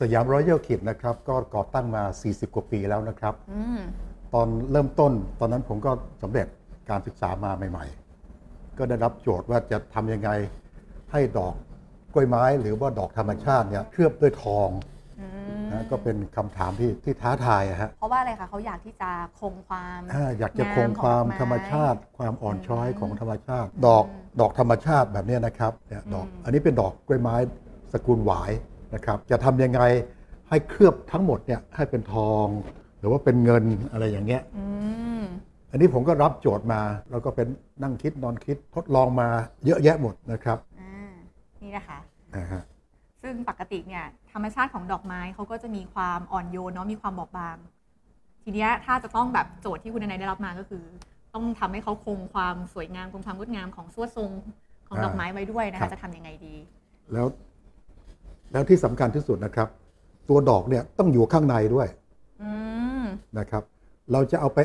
สยามรอยัลคิดนะครับ ก็ก่อตั้งมา 40 กว่าปีแล้วนะครับ อืมตอนเริ่มต้นตอนนั้นผมก็สำเร็จการศึกษามาใหม่ ๆ ก็ได้รับโจทย์ว่าจะทำยังไงให้ดอกกล้วยไม้หรือว่าดอกธรรมชาติเนี่ยเคลือบด้วยทองอืมนะก็เป็นคำถามที่ที่ท้าทายอะฮะเพราะว่าอะไรคะเขาอยากที่จะคงความ อ่าอยากจะคงความงามของดอกไม้ธรรมชาติ ความอ่อนช้อยอืมของธรรมชาติ ดอกดอกธรรมชาติแบบเนี้ยนะครับเนี่ยดอกอืมอันนี้เป็นดอกกล้วยไม้สกุลหวาย นะครับจะทำยังไงให้เคลือบทั้งหมดเนี่ยให้เป็นทอง หรือว่าเป็นเงินอะไรอย่างเงี้ยอืมอันนี้ผมก็รับโจทย์มา แล้วก็เป็นนั่งคิดนอนคิดทดลองมาเยอะแยะหมดนะครับอ่านี่นะคะอ่าฮะ ซึ่งปกติเนี่ยธรรมชาติของดอกไม้เขาก็จะมีความอ่อนโยนเนาะมีความบอบบาง ทีเนี้ยถ้าจะต้องแบบโจทย์ที่คุณนายได้รับมาก็คือ ต้องทำให้เขาคงความสวยงามคงความงดงามของสวดทรงของอ่าดอกไม้ไว้ด้วยนะครัคะบ จะทำยังไงดี แล้ว แล้วที่สำคัญที่สุดนะครับ ตัวดอกเนี่ยต้องอยู่ข้างในด้วยอืมนะครับ เราจะเอาไป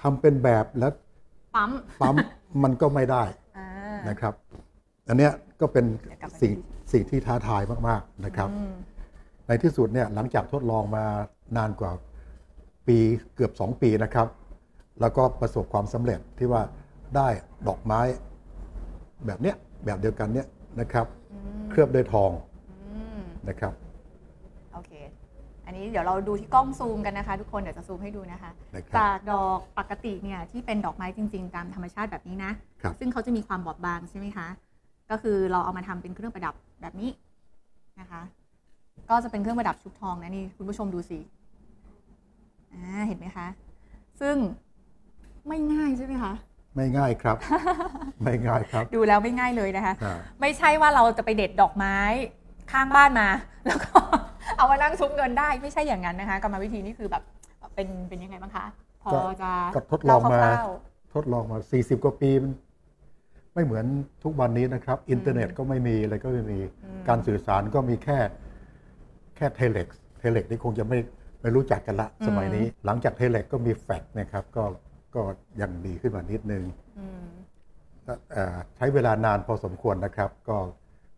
ทำเป็นแบบแล้วปั๊มปั๊มมันก็ไม่ได้อ่านะครับ อันเนี้ยก็เป็นเดี๋ยวกลับมาสิ่งดูสิ่งที่ท้าทายมากๆนะครับอืมในที่สุดเนี่ยหลังจากทดลองมานานกว่าปีเกือบ 2 ปีนะครับ แล้วก็ประสบความสำเร็จที่ว่าได้ดอกไม้แบบเนี้ยแบบเดียวกันเนี่ยนะครับอืมเคลือบด้วยทองอืม นะครับ โอเค อันนี้เดี๋ยวเราดูที่กล้องซูมกันนะคะ ทุกคน เดี๋ยวจะซูมให้ดูนะคะ นะครับจากดอกปกติเนี่ยที่เป็นดอกไม้จริง ๆ ตามธรรมชาติแบบนี้นะ ครับ ซึ่งเขาจะมีความบอบบางใช่ไหมคะ ก็คือเราเอามาทำเป็นเครื่องประดับแบบนี้นะคะ ก็จะเป็นเครื่องประดับชุบทองนะนี่คุณผู้ชมดูสิ อ่า เห็นไหมคะ ซึ่งไม่ง่ายใช่ไหมคะ ไม่ง่ายครับ ไม่ง่ายครับดูแล้วไม่ง่ายเลยนะคะ อ่าไม่ใช่ว่าเราจะไปเด็ดดอกไม้ ข้างบ้านมา แล้วก็ เอามานั่งซุปเงินได้ไม่ใช่อย่างนั้นนะคะกรรมวิธีนี่คือแบบเป็นเป็นยังไงบ้างคะพอก็จะก็ทดลองมา เล่คร่วทดลองมา 40 กว่าปีมันไม่เหมือนทุกวันนี้นะครับ อินเทอร์เน็ตก็ไม่มีอะไรก็ไม่มีอืมการสื่อสารก็มีแค่แค่เทเล็กเทเล็กนี่คงจะไม่ไม่รู้จักกันละสมัยนี้ หลังจากเทเล็กก็มีแฟกซ์นะครับ ก็ก็ยังดีขึ้นมานิดนึง อืมเอ่อใช้เวลานานพอสมควรนะครับ ก็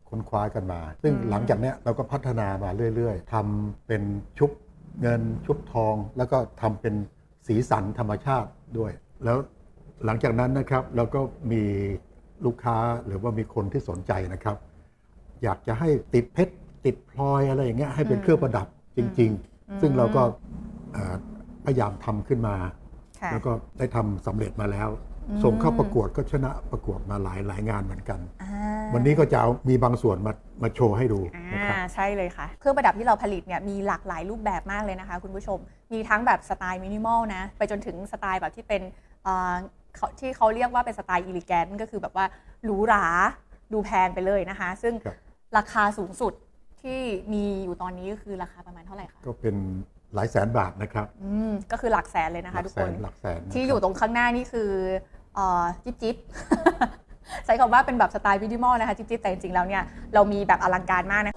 ค้นคว้ากันมา ซึ่งอืมหลังจากเนี้ยเราก็พัฒนามาเรื่อยๆทำเป็นชุบเงินชุบทอง แล้วก็ทำเป็นสีสันธรรมชาติด้วย แล้วหลังจากนั้นนะครับเราก็มีลูกค้าหรือว่ามีคนที่สนใจนะครับ อยากจะให้ติดเพชรติดพลอยอะไรอย่างเงี้ยให้เป็นอืมเครื่องประดับจริงอืมๆซึ่งเราก็เอ่อพยายามทำขึ้นมาค่ะแล้วก็ได้ทำสำเร็จมาแล้วอืมส่งเข้าประกวดก็ชนะประกวดมาหลายหลายงานเหมือนกันอ่า วันนี้ก็จะเอามีบางส่วนมามาโชว์ให้ดูนะครับ อ่าใช่เลยค่ะ เครื่องประดับที่เราผลิตเนี่ยมีหลากหลายรูปแบบมากเลยนะคะคุณผู้ชม มีทั้งแบบสไตล์มินิมอลนะ ไปจนถึงสไตล์แบบที่เป็นเอ่อเขาที่เขาเรียกว่าเป็นสไตล์อิลิแกนก็คือแบบว่าหรูหราดูแพงไปเลยนะคะ ซึ่งครับ ราคาสูงสุดที่มีอยู่ตอนนี้ก็คือราคาประมาณเท่าไหร่คะก็เป็นหลายแสนบาทนะครับอืมก็คือหลักแสนเลยนะหคะ ลัทุกแสคนนหลักแสนนะครับที่อยู่ตรงข้างหน้านี่คือเอ่อจิ๊บจิ๊บ ใช้คำว่าเป็นแบบสไตล์มินิมอลนะคะจิ๊บจิ๊บแต่จริงๆแล้วเนี่ยเรามีแบบอลังการมากนะ